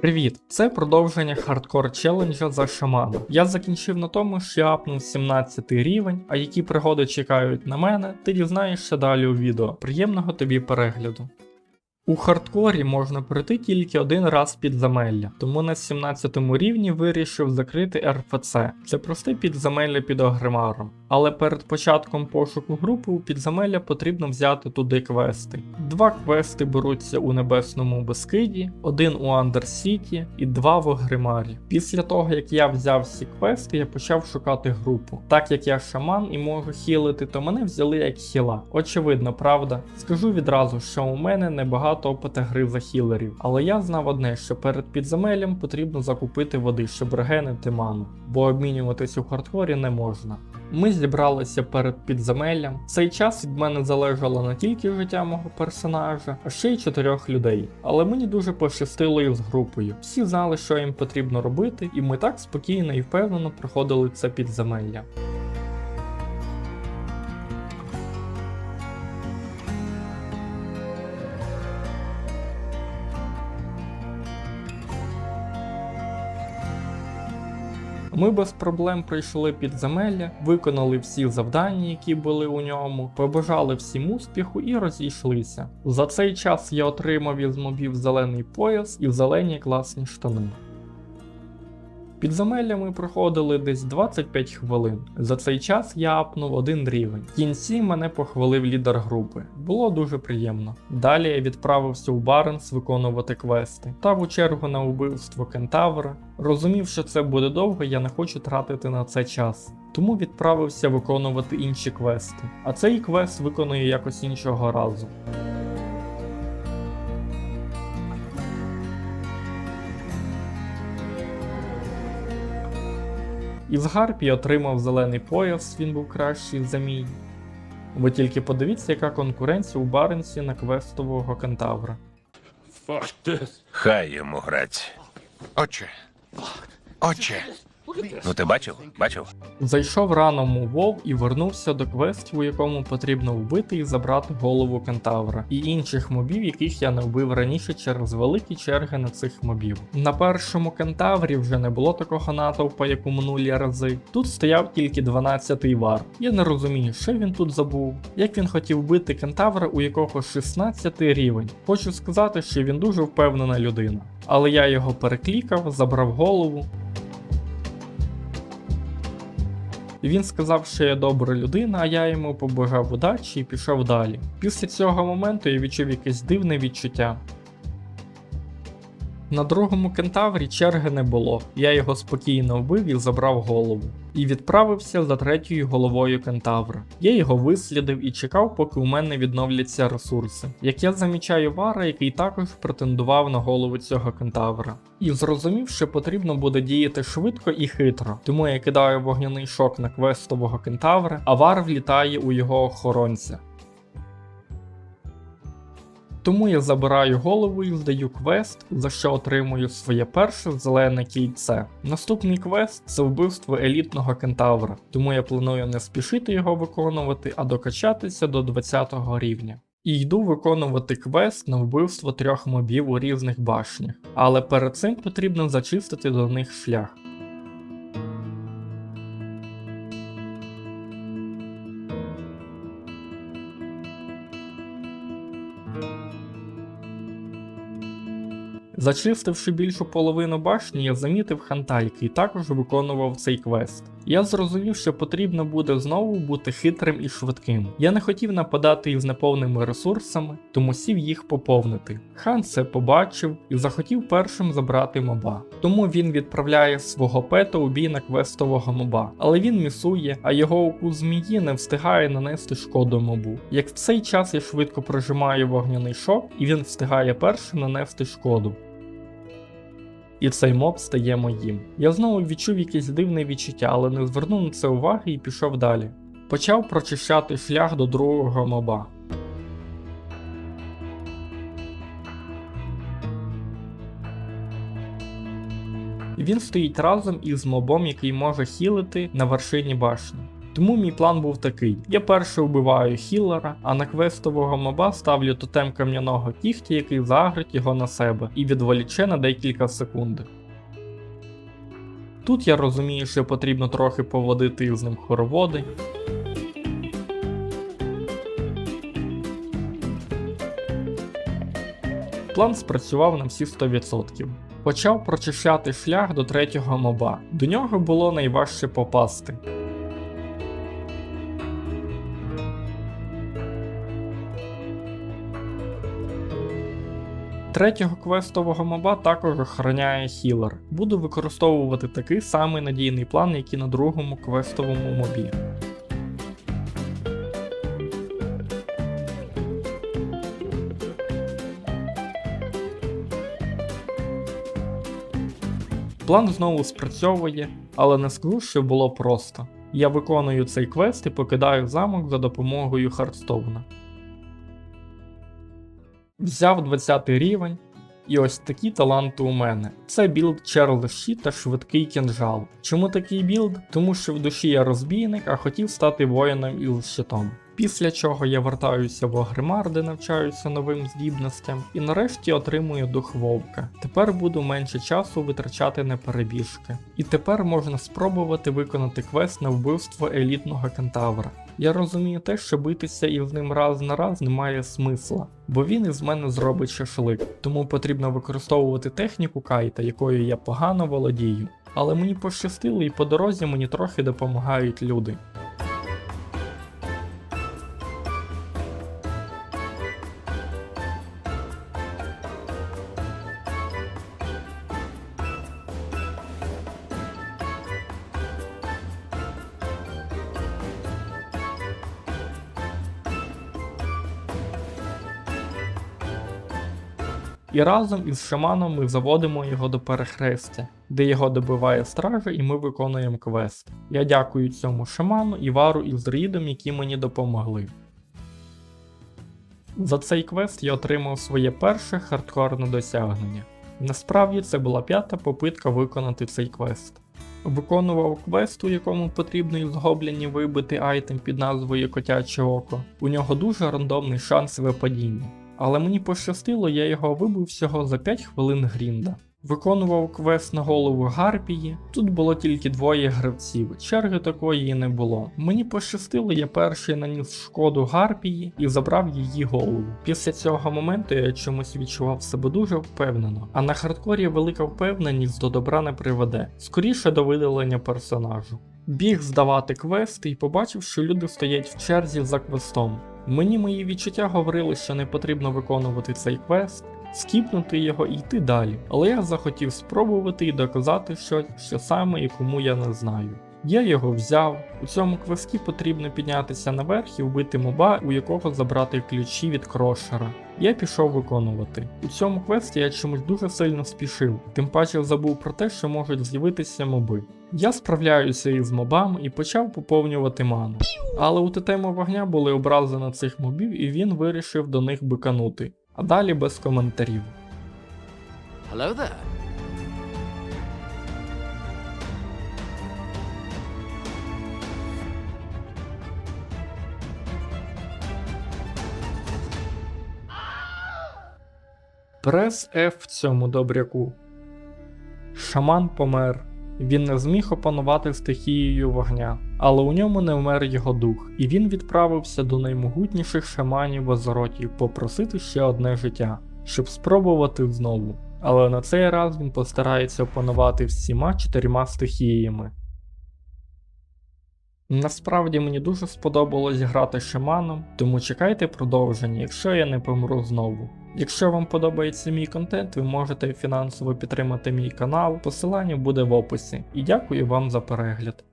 Привіт! Це продовження хардкор челенджа за шамана. Я закінчив на тому, що я апнув 17 рівень, а які пригоди чекають на мене, ти дізнаєшся далі у відео. Приємного тобі перегляду. У хардкорі можна пройти тільки один раз підземелля, тому на 17 рівні вирішив закрити РФЦ. Це просте підземелля під Огремаром. Але перед початком пошуку групи у підземелля потрібно взяти туди квести. Два квести беруться у Небесному Бескиді, один у Андерсіті і два в Огремарі. Після того, як я взяв всі квести, я почав шукати групу. Так як я шаман і можу хілити, то мене взяли як хіла. Очевидно, правда. Скажу відразу, що у мене небагато опита гри за хілерів, але я знав одне, що перед підземеллям потрібно закупити води, щоб регенити ману, бо обмінюватись у хардкорі не можна. Ми зібралися перед підземеллям. Цей час від мене залежало не тільки життя мого персонажа, а ще й чотирьох людей. Але мені дуже пощастило із групою. Всі знали, що їм потрібно робити, і ми так спокійно і впевнено проходили це підземелля. Ми без проблем пройшли підземелля, виконали всі завдання, які були у ньому, побажали всім успіху і розійшлися. За цей час я отримав із мобів зелений пояс і зелені класні штани. Підземелля ми проходили десь 25 хвилин. За цей час я апнув один рівень. В кінці мене похвалив лідер групи. Було дуже приємно. Далі я відправився у Баренс виконувати квести. Став у чергу на вбивство кентавра. Розумів, що це буде довго, я не хочу тратити на це час. Тому відправився виконувати інші квести. А цей квест виконую якось іншого разу. Із Гарпі отримав зелений пояс, він був кращий за мій. Ви тільки подивіться, яка конкуренція у Баренсі на квестового кентавра. Хай йому грать. Отче. Отче. Ну ти бачив? Бачив? Зайшов раном у Вов і вернувся до квестів, у якому потрібно вбити і забрати голову кентавра, і інших мобів, яких я не вбив раніше через великі черги на цих мобів. На першому кентаврі вже не було такого натовпа, як у минулі рази. Тут стояв тільки 12-й вар. Я не розумію, що він тут забув. Як він хотів бити кентавра, у якого 16 рівень. Хочу сказати, що він дуже впевнена людина. Але я його переклікав, забрав голову, Він сказав, що я добра людина, а я йому побажав удачі і пішов далі. Після цього моменту я відчув якесь дивне відчуття. На другому кентаврі черги не було, я його спокійно вбив і забрав голову. І відправився за третьою головою кентавра. Я його вислідив і чекав, поки у мене відновляться ресурси. Як я замічаю вара, який також претендував на голову цього кентавра. І зрозумів, що потрібно буде діяти швидко і хитро. Тому я кидаю вогняний шок на квестового кентавра, а вар влітає у його охоронця. Тому я забираю голову і здаю квест, за що отримую своє перше зелене кільце. Наступний квест це вбивство елітного кентавра, тому я планую не спішити його виконувати, а докачатися до 20 рівня. І йду виконувати квест на вбивство трьох мобів у різних башнях, але перед цим потрібно зачистити до них шлях. Зачистивши більшу половину башні, я замітив ханта, який також виконував цей квест. Я зрозумів, що потрібно буде знову бути хитрим і швидким. Я не хотів нападати із неповними ресурсами, тому сів їх поповнити. Хан це побачив і захотів першим забрати моба. Тому він відправляє свого пета у бій на квестового моба, але він місує, а його укус змії не встигає нанести шкоду мобу. Як в цей час я швидко прожимаю вогняний шок, і він встигає першим нанести шкоду і цей моб стає моїм. Я знову відчув якесь дивне відчуття, але не звернув на це уваги і пішов далі. Почав прочищати шлях до другого моба. Він стоїть разом із мобом, який може хілити на вершині башні. Тому мій план був такий: я перше вбиваю хілера, а на квестового моба ставлю тотем кам'яного кігтя, який загрить його на себе і відволіче на декілька секунд. Тут я розумію, що потрібно трохи поводити з ним хороводи. План спрацював на всі 100%. Почав прочищати шлях до третього моба. До нього було найважче попасти. Третього квестового моба також охороняє хілер. Буду використовувати такий самий надійний план, як і на другому квестовому мобі. План знову спрацьовує, але не скажу, що було просто. Я виконую цей квест і покидаю замок за допомогою Хардстоуна. Взяв 20 рівень, і ось такі таланти у мене. Це білд Чарльз Щі та швидкий кінжал. Чому такий білд? Тому що в душі я розбійник, а хотів стати воїном із щитом. Після чого я вертаюся в Огримар, де навчаюся новим здібностям, і нарешті отримую дух вовка. Тепер буду менше часу витрачати на перебіжки. І тепер можна спробувати виконати квест на вбивство елітного кентавра. Я розумію те, що битися із ним раз на раз немає смисла, бо він із мене зробить шашлик, тому потрібно використовувати техніку кайта, якою я погано володію. Але мені пощастило і по дорозі мені трохи допомагають люди. І разом із шаманом ми заводимо його до перехрестя, де його добиває стража, і ми виконуємо квест. Я дякую цьому шаману і вару із рідом, які мені допомогли. За цей квест я отримав своє перше хардкорне досягнення. Насправді це була п'ята попитка виконати цей квест. Виконував квест, у якому потрібно із гоблінів вибити айтем під назвою Котяче Око. У нього дуже рандомний шанс випадіння. Але мені пощастило, я його вибив всього за 5 хвилин грінда. Виконував квест на голову Гарпії. Тут було тільки двоє гравців, черги такої не було. Мені пощастило, я перший наніс шкоду Гарпії і забрав її голову. Після цього моменту я чомусь відчував себе дуже впевнено, а на хардкорі велика впевненість до добра не приведе, скоріше до видалення персонажу. Біг здавати квести і побачив, що люди стоять в черзі за квестом. Мені мої відчуття говорили, що не потрібно виконувати цей квест, скіпнути його і йти далі, але я захотів спробувати і доказати щось, що саме і кому я не знаю. Я його взяв. У цьому квесті потрібно піднятися наверх і вбити моба, у якого забрати ключі від крошера. Я пішов виконувати. У цьому квесті я чомусь дуже сильно спішив, тим паче забув про те, що можуть з'явитися моби. Я справляюся із мобами і почав поповнювати ману. Але у тетему вогня були образи на цих мобів, і він вирішив до них биканути. А далі без коментарів. Hello there. Прес F цьому добряку. Шаман помер. Він не зміг опанувати стихією вогня, але у ньому не вмер його дух, і він відправився до наймогутніших шаманів Азоротів попросити ще одне життя, щоб спробувати знову. Але на цей раз він постарається опанувати всіма чотирма стихіями. Насправді мені дуже сподобалось грати шаманом, тому чекайте продовження, якщо я не помру знову. Якщо вам подобається мій контент, ви можете фінансово підтримати мій канал, посилання буде в описі. І дякую вам за перегляд.